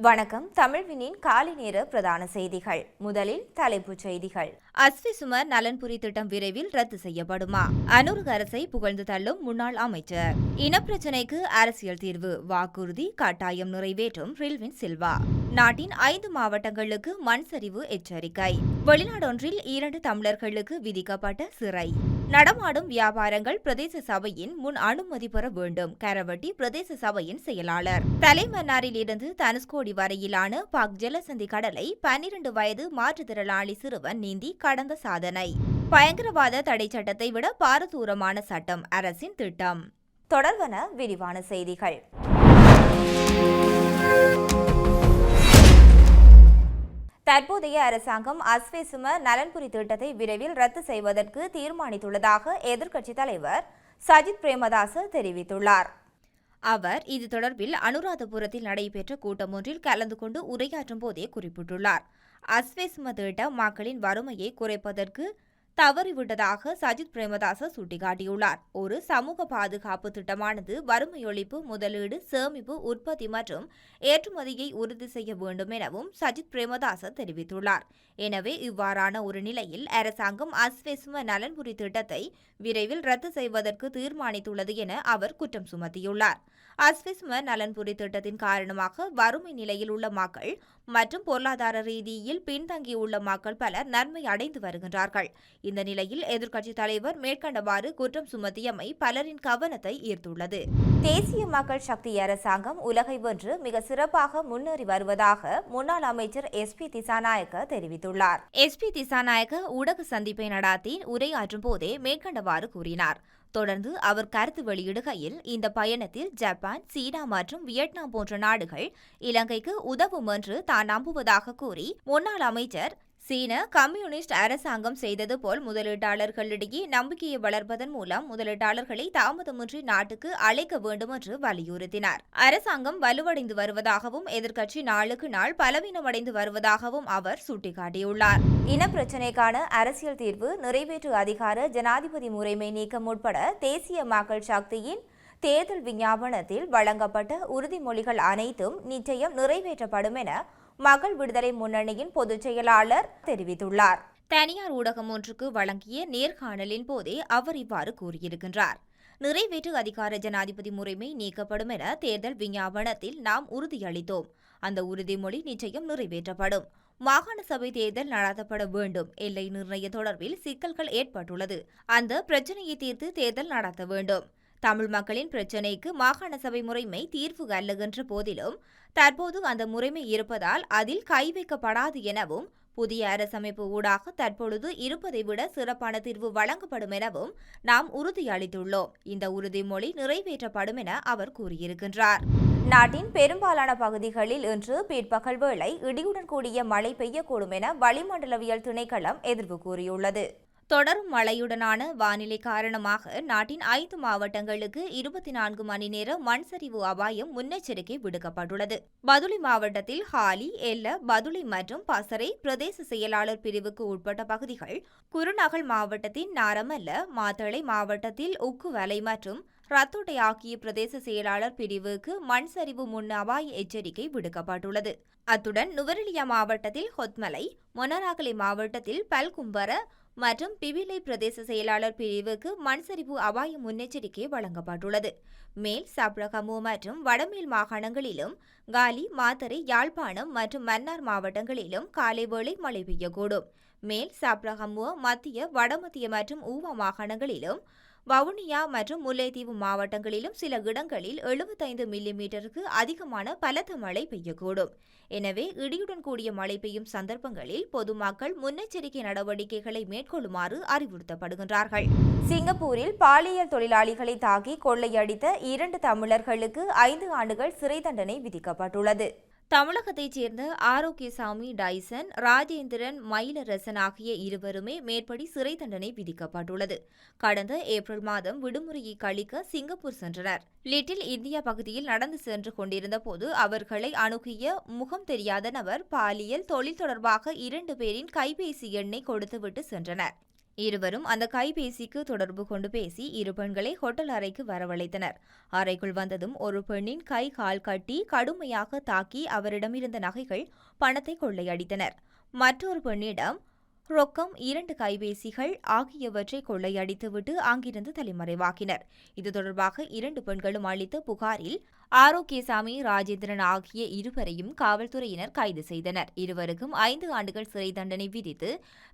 வணக்கம். தமிழ்வினின் காலை நேர பிரதான செய்திகள். முதலில் தலைப்புச் செய்திகள். அஸ்வி சுமர் நலன்புரி திட்டம் விரைவில் ரத்து செய்யப்படுமா? அனூர் அரசை புகழ்ந்து தள்ளும் முன்னாள் அமைச்சர். இனப்பிரச்சினைக்கு அரசியல் தீர்வு வாக்குறுதி கட்டாயம் நிறைவேற்றும் ரில்வின் சில்வா. நாட்டின் ஐந்து மாவட்டங்களுக்கு மண் சரிவு எச்சரிக்கை. வெளிநாடொன்றில் இரண்டு தமிழர்களுக்கு விதிக்கப்பட்ட சிறை. நடமாடும் வியாபாரங்கள் பிரதேச சபையின் முன் அனுமதி பெற வேண்டும் கரவட்டி பிரதேச சபையின் செயலாளர். தலைமன்னாரிலிருந்து தனுஷ்கோடி வரையிலான பாக் ஜலசந்தி கடலை பன்னிரண்டு வயது மாற்றுத்திறனாளி சிறுவன் நீந்தி கடந்த சாதனை. பயங்கரவாத தடை சட்டத்தை விட பாரதூரமான சட்டம் அரசின் திட்டம். தொடர்வன விரிவான செய்திகள். தற்போதைய அரசாங்கம் அஸ்வேசும நலன்புரி திட்டத்தை விரைவில் ரத்து செய்வதற்கு தீர்மானித்துள்ளதாக எதிர்க்கட்சித் தலைவர் சஜித் பிரேமதாச தெரிவித்துள்ளார். அவர் இது தொடர்பில் அனுராதபுரத்தில் நடைபெற்ற கூட்டம் ஒன்றில் கலந்து கொண்டு உரையாற்றும் போதே குறிப்பிட்டுள்ளார். அஸ்வேசும திட்டம் மக்களின் வறுமையை குறைப்பதற்கு தவறிவிட்டதாக சஜித் பிரேமதாச சுட்டிக்காட்டியுள்ளார். ஒரு சமூக பாதுகாப்பு திட்டமானது வறுமை ஒழிப்பு முதலீடு சேமிப்பு உற்பத்தி மற்றும் ஏற்றுமதியை உறுதி செய்ய வேண்டும் எனவும் சஜித் பிரேமதாச தெரிவித்துள்ளார். எனவே இவ்வாறான ஒரு நிலையில் அரசாங்கம் அஸ்வெஸ்ம நலன்புரி திட்டத்தை விரைவில் ரத்து செய்வதற்கு தீர்மானித்துள்ளது என அவர் குற்றம் சுமத்தியுள்ளார். அஸ்விஸ்ம நலன்புரி திட்டத்தின் காரணமாக வறுமை நிலையில் உள்ள மக்கள் மற்றும் பொருளாதார ரீதியில் பின்தங்கியுள்ள மக்கள் பலர் நன்மை அடைந்து வருகின்றார்கள். இந்த நிலையில் எதிர்க்கட்சித் தலைவர் மேற்கண்டவாறு குற்றம் சுமத்தியமை பலரின் கவனத்தை ஈர்த்துள்ளது. தேசிய மக்கள் சக்தி அரசாங்கம் உலகை வென்று மிக சிறப்பாக முன்னேறி வருவதாக முன்னாள் அமைச்சர் எஸ் பி திசாநாயக்க தெரிவித்துள்ளார். எஸ் பி திசாநாயக்க ஊடக சந்திப்பை நடாத்தி உரையாற்றும் போதே மேற்கண்டவாறு கூறினார். தொடர்ந்து அவர் கருத்து வெளியிடுகையில் இந்த பயணத்தில் ஜப்பான் சீனா மற்றும் வியட்நாம் போன்ற நாடுகள் இலங்கைக்கு உதவும் என்று தான் நம்புவதாக கூறி முன்னாள் அமைச்சர் சீன கம்யூனிஸ்ட் அரசாங்கம் செய்தது போல் முதலீட்டாளர்களிடையே நம்பிக்கையை வளர்ப்பதன் மூலம் முதலீட்டாளர்களை தாமதமின்றி நாட்டுக்கு அழைக்க வேண்டும் என்று வலியுறுத்தினார். அரசாங்கம் வலுவடைந்து வருவதாகவும் எதிர்க்கட்சி நாளுக்கு நாள் பலவீனமடைந்து வருவதாகவும் அவர் சுட்டிக்காட்டியுள்ளார். இனப்பிரச்சினைக்கான அரசியல் தீர்வு நிறைவேற்று அதிகார ஜனாதிபதி முறைமை நீக்கம் உட்பட தேசிய மக்கள் சக்தியின் தேர்தல் விஞ்ஞாபனத்தில் வழங்கப்பட்ட உறுதிமொழிகள் அனைத்தும் நிச்சயம் நிறைவேற்றப்படும் என மகள் விடுதலை முன்னணியின் பொதுச் செயலாளர் தெரிவித்துள்ளார். தனியார் ஊடகம் ஒன்றுக்கு வழங்கிய நேர்காணலின் போதே அவர் இவ்வாறு கூறியிருக்கின்றார். நிறைவேற்று அதிகார ஜனாதிபதி முறைமை நீக்கப்படும் என தேர்தல் விஞ்ஞாபனத்தில் நாம் உறுதியளித்தோம். அந்த உறுதிமொழி நிச்சயம் நிறைவேற்றப்படும். மாகாண சபை தேர்தல் நடத்தப்பட வேண்டும். எல்லை நிர்ணய தொடர்பில் சிக்கல்கள் ஏற்பட்டுள்ளது. அந்த பிரச்சனையை தீர்த்து தேர்தல் நடத்த வேண்டும். தமிழ் மக்களின் பிரச்சினைக்கு மாகாண சபை முறைமை தீர்வு அல்லகின்ற போதிலும் தற்போது அந்த முறைமை இருப்பதால் அதில் கை வைக்கப்படாது எனவும் புதிய அரசமைப்பு ஊடாக தற்பொழுது இருப்பதை விட சிறப்பான தீர்வு வழங்கப்படும் எனவும் நாம் உறுதியளித்துள்ளோம். இந்த உறுதிமொழி நிறைவேற்றப்படும் என அவர் கூறியிருக்கின்றார். நாட்டின் பெரும்பாலான பகுதிகளில் இன்று பிற்பகல் வேளை இடியுடன் கூடிய மழை பெய்யக்கூடும் என வளிமண்டலவியல் திணைக்களம் எதிர்வு கூறியுள்ளது. தொடரும் மழையுடனான வானிலை காரணமாக நாட்டின் ஐந்து மாவட்டங்களுக்கு இருபத்தி நான்கு மணி நேர மண்சரிவு அபாயம் முன்னெச்சரிக்கை விடுக்கப்பட்டுள்ளது. பதுளி மாவட்டத்தில் ஹாலி எல்ல பதுளி மற்றும் பசரை பிரதேச செயலாளர் பிரிவுக்கு உட்பட்ட பகுதிகள் குருநகல் மாவட்டத்தின் நாரமல்ல மாத்தளை மாவட்டத்தில் உக்குவலை மற்றும் ரத்தோட்டை ஆகிய பிரதேச செயலாளர் பிரிவுக்கு மண் சரிவு முன் அபாய எச்சரிக்கை விடுக்கப்பட்டுள்ளது. அத்துடன் நுவரெலியா மாவட்டத்தில் ஹொத்மலை மொனராகலை மாவட்டத்தில் பல்கும்பர மற்றும் பிவிலை பிரதேச செயலாளர் பிரிவுக்கு மண்சரிவு அபாய முன்னெச்சரிக்கை வழங்கப்பட்டுள்ளது. மேல் சப்ரகமு மற்றும் வடமேல் மாகாணங்களிலும் காலி மாத்தரை யாழ்ப்பாணம் மற்றும் மன்னார் மாவட்டங்களிலும் காலை வேளை மழை பெய்யக்கூடும். மேல் சப்ரகமு மத்திய வடமத்திய மற்றும் ஊவ மாகாணங்களிலும் வவுனியா மற்றும் முல்லைத்தீவு மாவட்டங்களிலும் சில இடங்களில் எழுபத்தைந்து மில்லிமீட்டருக்கு அதிகமான பலத்த மழை பெய்யக்கூடும். எனவே இடியுடன் கூடிய மழை பெய்யும் சந்தர்ப்பங்களில் பொதுமக்கள் முன்னெச்சரிக்கை நடவடிக்கைகளை மேற்கொள்ளுமாறு அறிவுறுத்தப்படுகின்றார்கள். சிங்கப்பூரில் பாலியல் தொழிலாளிகளை தாக்கி கொள்ளையடித்த இரண்டு தமிழர்களுக்கு ஐந்து ஆண்டுகள் சிறை தண்டனை விதிக்கப்பட்டுள்ளது. தமிழகத்தைச் சேர்ந்த ஆரோக்கியசாமி டைசன் ராஜேந்திரன் மயிலரசன் ஆகிய இருவருமே மேற்படி சிறை தண்டனை விதிக்கப்பட்டுள்ளது. கடந்த ஏப்ரல் மாதம் விடுமுறையை கழிக்க சிங்கப்பூர் சென்றனர். லிட்டில் இந்தியா பகுதியில் நடந்து சென்று கொண்டிருந்த போது அவர்களை அணுகிய முகம் தெரியாத நபர் பாலியல் தொழில் தொடர்பாக இரண்டு பேரின் கைபேசி எண்ணை கொடுத்துவிட்டு சென்றனர். இருவரும் அந்த கைபேசிக்கு தொடர்பு கொண்டு பேசி இரு பெண்களை ஹோட்டல் அறைக்கு வரவழைத்தனர். அறைக்குள் வந்ததும் ஒரு பெண்ணின் கை கால் கட்டி கடுமையாக தாக்கி அவரிடமிருந்த நகைகள் பணத்தை கொள்ளையடித்தனர். மற்றொரு பெண்ணிடம் ரொக்கம் இரண்டு கைபேசிகள் ஆகியவற்றை கொள்ளையடித்துவிட்டு அங்கிருந்து தலைமறைவாக்கினர். இது தொடர்பாக இரண்டு பெண்களும் அளித்த புகாரில் ஆரோக்கியசாமி ராஜேந்திரன் ஆகிய இருவரையும் காவல்துறையினர் கைது செய்தனர். இருவருக்கும் ஐந்து ஆண்டுகள் சிறை தண்டனை விதித்து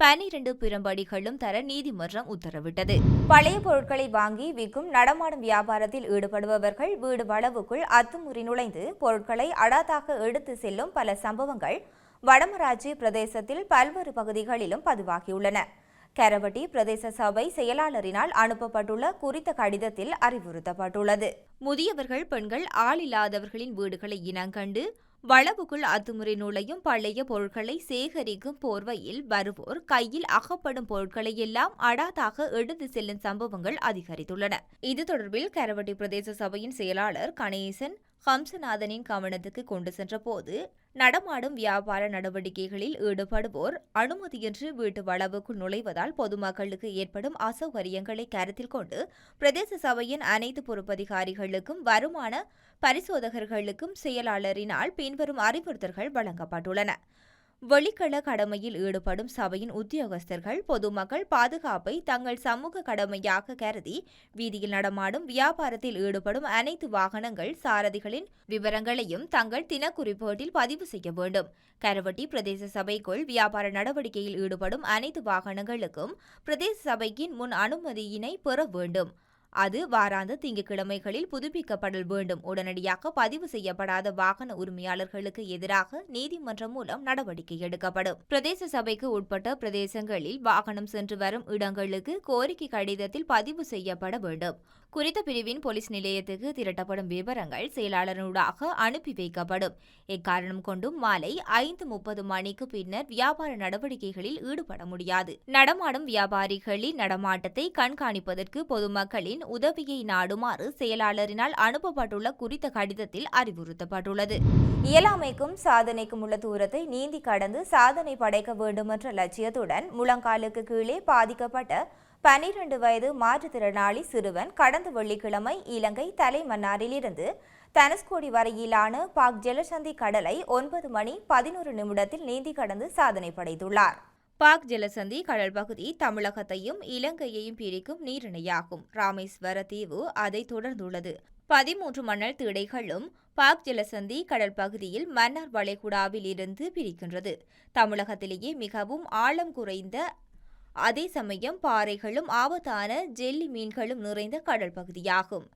பனிரண்டு பிறம்படிகளும் தர நீதிமன்றம் உத்தரவிட்டது. பழைய பொருட்களை வாங்கி விற்கும் நடமாடும் வியாபாரத்தில் ஈடுபடுபவர்கள் வீடு வளவுக்குள் அத்துமுறி நுழைந்து பொருட்களை அடாதாக எடுத்து செல்லும் பல சம்பவங்கள் வடமராட்சி பிரதேசத்தில் பல்வேறு பகுதிகளிலும் பதிவாகியுள்ளன. கரவட்டி பிரதேச சபை செயலாளரினால் அனுப்பப்பட்டுள்ள குறித்த கடிதத்தில் அறிவுறுத்தப்பட்டுள்ளது. முதியவர்கள் பெண்கள் ஆளில்லாதவர்களின் வீடுகளை இனங்கண்டு வளவுக்குள் அத்துமுறை நுழையும் பழைய பொருட்களை சேகரிக்கும் போர்வையில் வருவோர் கையில் அகப்படும் பொருட்களை எல்லாம் அடாதாக எடுத்து செல்லும் சம்பவங்கள் அதிகரித்துள்ளன. இது தொடர்பில் கரவட்டி பிரதேச சபையின் செயலாளர் கணேசன் ஹம்சநாதனின் கவனத்துக்கு கொண்டு சென்றபோது நடமாடும் வியாபார நடவடிக்கைகளில் ஈடுபடுவோர் அனுமதியின்றி வீட்டு வளவுக்குள் நுழைவதால் பொதுமக்களுக்கு ஏற்படும் அசௌகரியங்களை கருத்தில் கொண்டு பிரதேச சபையின் அனைத்து பொறுப்பதிகாரிகளுக்கும் வருமான பரிசோதகர்களுக்கும் செயலாளரினால் பின்வரும் அறிவுறுத்தல்கள் வழங்கப்பட்டுள்ளன. வெளிக்கள கடமையில் ஈடுபடும் சபையின் உத்தியோகஸ்தர்கள் பொதுமக்கள் பாதுகாப்பை தங்கள் சமூக கடமையாக கருதி வீதியில் நடமாடும் வியாபாரத்தில் ஈடுபடும் அனைத்து வாகனங்கள் சாரதிகளின் விவரங்களையும் தங்கள் தினக்குறிப்பேட்டில் பதிவு செய்ய வேண்டும். கரவட்டி பிரதேச சபைக்குள் வியாபார நடவடிக்கையில் ஈடுபடும் அனைத்து வாகனங்களுக்கும் பிரதேச சபையின் முன் அனுமதியினை பெற வேண்டும். அது வாராந்த திங்கட்கிழமைகளில் புதுப்பிக்கப்படல் வேண்டும். உடனடியாக பதிவு செய்யப்படாத வாகன உரிமையாளர்களுக்கு எதிராக நீதிமன்றம் மூலம் நடவடிக்கை எடுக்கப்படும். பிரதேச சபைக்கு உட்பட்ட பிரதேசங்களில் வாகனம் சென்று வரும் இடங்களுக்கு கோரிக்கை கடிதத்தில் பதிவு செய்யப்பட வேண்டும். குறித்த பிரிவின் போலீஸ் நிலையத்துக்கு திரட்டப்படும் விவரங்கள் செயலாளரூடாக அனுப்பி வைக்கப்படும். எக்காரணம் கொண்டும் மாலை ஐந்து முப்பது மணிக்கு பின்னர் வியாபார நடவடிக்கைகளில் ஈடுபட முடியாது. நடமாடும் வியாபாரிகளின் நடமாட்டத்தை கண்காணிப்பதற்கு பொதுமக்களின் உதவியை நாடுமாறு செயலாளரினால் அனுப்பப்பட்டுள்ள குறித்த கடிதத்தில் அறிவுறுத்தப்பட்டுள்ளது. இயலாமைக்கும் சாதனைக்கும் உள்ள தூரத்தை நீந்தி கடந்து சாதனை படைக்க வேண்டுமென்ற லட்சியத்துடன் முழங்காலுக்கு கீழே பாதிக்கப்பட்ட பனிரெண்டு வயது மாற்றுத்திறனாளி சிறுவன் கடந்த வெள்ளிக்கிழமை இலங்கை தலைமன்னாரிலிருந்து தனுஷ்கோடி வரையிலான பாக் ஜலசந்தி கடலை ஒன்பது மணி பதினோரு நிமிடத்தில் நீந்தி கடந்து சாதனை படைத்துள்ளார். பாக் ஜலசந்தி கடல் பகுதி தமிழகத்தையும் இலங்கையையும் பிரிக்கும் நீரிணையாகும். ராமேஸ்வர தீவு அதை தொடர்ந்துள்ளது. பதிமூன்று மணல் திடைகளும் பாக் ஜலசந்தி கடல் பகுதியில் மன்னார் வளைகுடாவில் இருந்து பிரிக்கின்றது. தமிழகத்திலேயே மிகவும் ஆழம் குறைந்த அதே சமயம் பாறைகளும் ஆபத்தான ஜெல்லி மீன்களும் நிறைந்த கடல் பகுதியாகும்.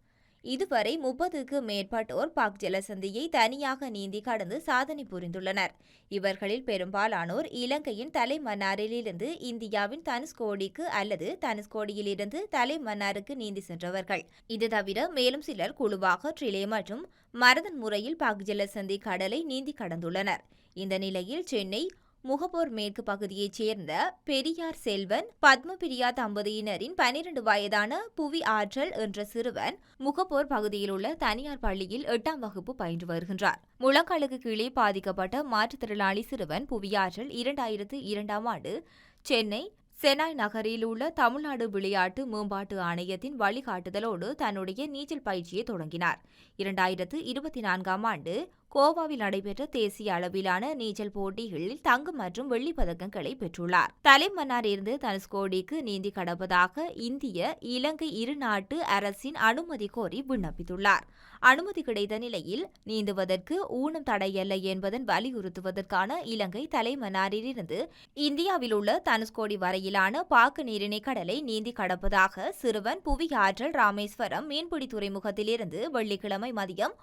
இதுவரை முப்பதுக்கு மேற்பட்டோர் பாக் ஜலசந்தியை தனியாக நீந்தி கடந்து சாதனை புரிந்துள்ளனர். இவர்களில் பெரும்பாலானோர் இலங்கையின் தலைமன்னாரிலிருந்து இந்தியாவின் தனுஷ்கோடிக்கு அல்லது தனுஷ்கோடியிலிருந்து தலைமன்னாருக்கு நீந்தி சென்றவர்கள். இது தவிர மேலும் சிலர் குழுவாக ட்ரிலே மற்றும் மரதன் முறையில் பாக் ஜலசந்தி கடலை நீந்தி கடந்துள்ளனர். இந்த நிலையில் சென்னை முகப்போர் மேற்கு பகுதியைச் சேர்ந்த பெரியார் செல்வன் பத்மபிரியா தம்பதியினரின் பனிரெண்டு வயதான புவி ஆற்றல் என்ற சிறுவன் முகப்போர் பகுதியில் உள்ள தனியார் பள்ளியில் எட்டாம் வகுப்பு பயின்று வருகின்றார். முழங்காலுக்கு கீழே பாதிக்கப்பட்ட மாற்றுத்திறனாளி சிறுவன் புவியாற்றல் இரண்டாயிரத்து இரண்டாம் ஆண்டு சென்னை செனாய் நகரில் உள்ள தமிழ்நாடு விளையாட்டு மேம்பாட்டு ஆணையத்தின் வழிகாட்டுதலோடு தன்னுடைய நீச்சல் பயிற்சியை தொடங்கினார். இரண்டாயிரத்து இருபத்தி நான்காம் ஆண்டு கோவாவில் நடைபெற்ற தேசிய அளவிலான நீச்சல் போட்டிகளில் தங்கம் மற்றும் வெள்ளிப் பதக்கங்களை பெற்றுள்ளார். தலைமன்னார் இருந்து தனுஷ்கோடிக்கு நீந்தி கடப்பதாக இந்திய இலங்கை இரு நாட்டு அரசின் அனுமதி கோரி விண்ணப்பித்துள்ளார். அனுமதி கிடைத்த நிலையில் நீந்துவதற்கு ஊனம் தடையல்ல என்பதன் வலியுறுத்துவதற்கான இலங்கை தலைமன்னாரிலிருந்து இந்தியாவில் உள்ள தனுஷ்கோடி வரையிலான பாக்கு நீரிணை கடலை நீந்தி கடப்பதாக சிறுவன் புவி ஆற்றல் ராமேஸ்வரம் மீன்பிடி துறைமுகத்திலிருந்து வெள்ளிக்கிழமை மதியம்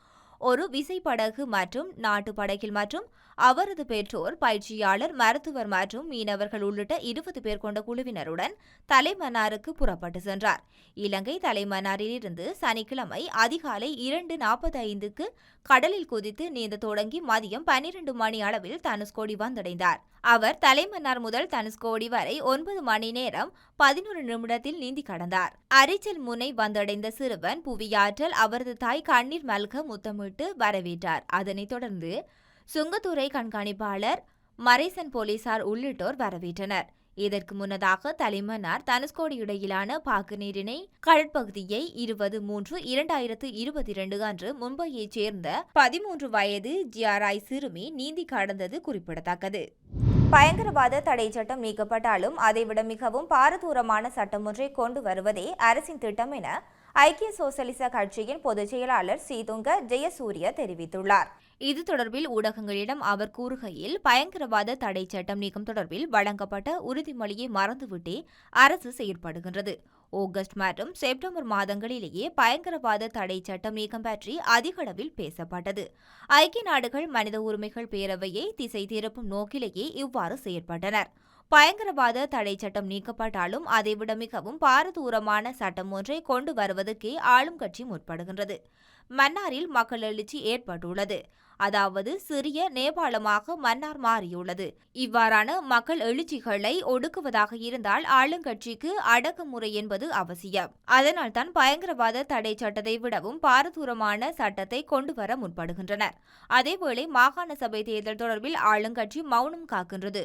ஒரு விசைப்படகு மற்றும் நாட்டு படகில் மற்றும் அவரது பெற்றோர் பயிற்சியாளர் மருத்துவர் மற்றும் மீனவர்கள் உள்ளிட்ட இருபது பேர் கொண்ட குழுவினருடன் தலைமன்னாருக்கு புறப்பட்டு சென்றார். இலங்கை தலைமன்னாரிலிருந்து சனிக்கிழமை அதிகாலை இரண்டு நாற்பத்தைந்துக்கு கடலில் குதித்து நீந்த தொடங்கி மதியம் பனிரெண்டு மணி அளவில் தனுஷ்கோடி வந்தடைந்தார். அவர் தலைமன்னார் முதல் தனுஷ்கோடி வரை ஒன்பது மணி நேரம் பதினோரு நிமிடத்தில் நீந்தி கடந்தார். அரிச்சல் முனை வந்தடைந்த சிறுவன் புவியாற்றல் அவரது தாய் கண்ணீர் மல்க முத்தமிட்டு வரவேற்றார். அதனைத் தொடர்ந்து சுங்கத்துறை கண்காணிப்பாளர் மரேசன் போலீசார் உள்ளிட்டோர் வரவேற்றனர். இதற்கு முன்னதாக தலைமன்னார் தனுஷ்கோடி இடையிலான பாக்கு கடற்பகுதியை இருபது மூன்று இரண்டாயிரத்து இருபத்தி இரண்டு அன்று மும்பையைச் சேர்ந்த பதிமூன்று வயது ஜிஆர்ஐ சிறுமி நீந்தி கடந்தது குறிப்பிடத்தக்கது. பயங்கரவாத தடை சட்டம் நீக்கப்பட்டாலும் அதைவிட மிகவும் பாரதூரமான சட்டம் ஒன்றை கொண்டு வருவதே அரசின் திட்டம் என ஐக்கிய சோசலிச கட்சியின் பொதுச் செயலாளர் சீதுங்க ஜெயசூரிய தெரிவித்துள்ளார். இது தொடர்பில் ஊடகங்களிடம் அவர் கூறுகையில் பயங்கரவாத தடை சட்டம் நீக்கம் தொடர்பில் வழங்கப்பட்ட உறுதிமொழியை மறந்துவிட்டே அரசு செயற்படுகின்றது. ஆகஸ்ட் மற்றும் செப்டம்பர் மாதங்களிலேயே பயங்கரவாத தடை சட்டம் நீக்கம் பற்றி அதிக அளவில் பேசப்பட்டது. ஐக்கிய நாடுகள் மனித உரிமைகள் பேரவையை திசை திருப்பும் நோக்கிலேயே இவ்வாறு செயற்பட்டனர். பயங்கரவாத தடை சட்டம் நீக்கப்பட்டாலும் அதைவிட மிகவும் பாரதூரமான சட்டம் ஒன்றை கொண்டு வருவதற்கே ஆளும் கட்சி முற்படுகின்றது. மன்னாரில் மக்கள் எழுச்சி ஏற்பட்டுள்ளது. அதாவது சிறிய நேபாளமாக மன்னார் மாறியுள்ளது. இவ்வாறான மக்கள் எழுச்சிகளை ஒடுக்குவதாக இருந்தால் ஆளுங்கட்சிக்கு அடக்குமுறை என்பது அவசியம். அதனால்தான் பயங்கரவாத தடை சட்டத்தை விடவும் பாரதூரமான சட்டத்தை கொண்டு வர முற்படுகின்றனர். அதேவேளை மாகாண சபை தேர்தல் தொடர்பில் ஆளுங்கட்சி மௌனம் காக்கின்றது.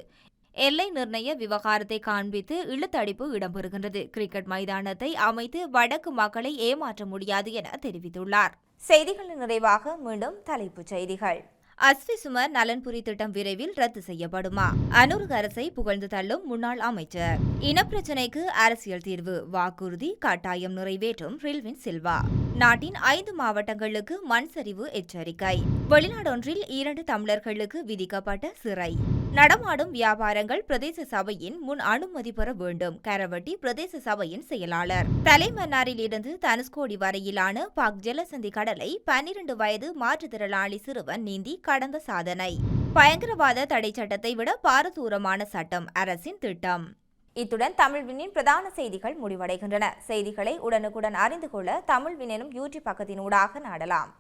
எல்லை நிர்ணய விவகாரத்தை காண்பித்து இழுத்தடிப்பு இடம்பெறுகின்றது. கிரிக்கெட் மைதானத்தை அமைத்து வடக்கு மக்களை ஏமாற்ற முடியாது என தெரிவித்துள்ளார். செய்திகளின் நிறைவாக மீண்டும் தலைப்புச் செய்திகள். அஸ்வி சுமர் நலன்புரி திட்டம் விரைவில் ரத்து செய்யப்படுமா? அனூர் அரசை புகழ்ந்து தள்ளும் முன்னாள் அமைச்சர். இனப்பிரச்சினைக்கு அரசியல் தீர்வு வாக்குறுதி கட்டாயம் நிறைவேற்றும் ரில்வின் சில்வா. நாட்டின் ஐந்து மாவட்டங்களுக்கு மண் சரிவு எச்சரிக்கை. வெளிநாடொன்றில் இரண்டு தமிழர்களுக்கு விதிக்கப்பட்ட சிறை. நடமாடும் வியாபாரங்கள் பிரதேச சபையின் முன் அனுமதி பெற வேண்டும். கரவட்டி பிரதேச சபையின் செயலாளர். தலைமன்னாரில் இருந்து தனுஷ்கோடி வரையிலான பாக் ஜலசந்தி கடலை பன்னிரண்டு வயது மாற்றுத்திறனாளி சிறுவன் நீந்தி கடந்த சாதனை. பயங்கரவாத தடை சட்டத்தை விட பாரதூரமான சட்டம் அரசின் திட்டம். இத்துடன் தமிழ்வினின் பிரதான செய்திகள் முடிவடைகின்றன. செய்திகளை உடனுக்குடன் அறிந்து கொள்ள தமிழ்வினும் யூடியூப் பக்கத்தினூடாக நாடலாம்.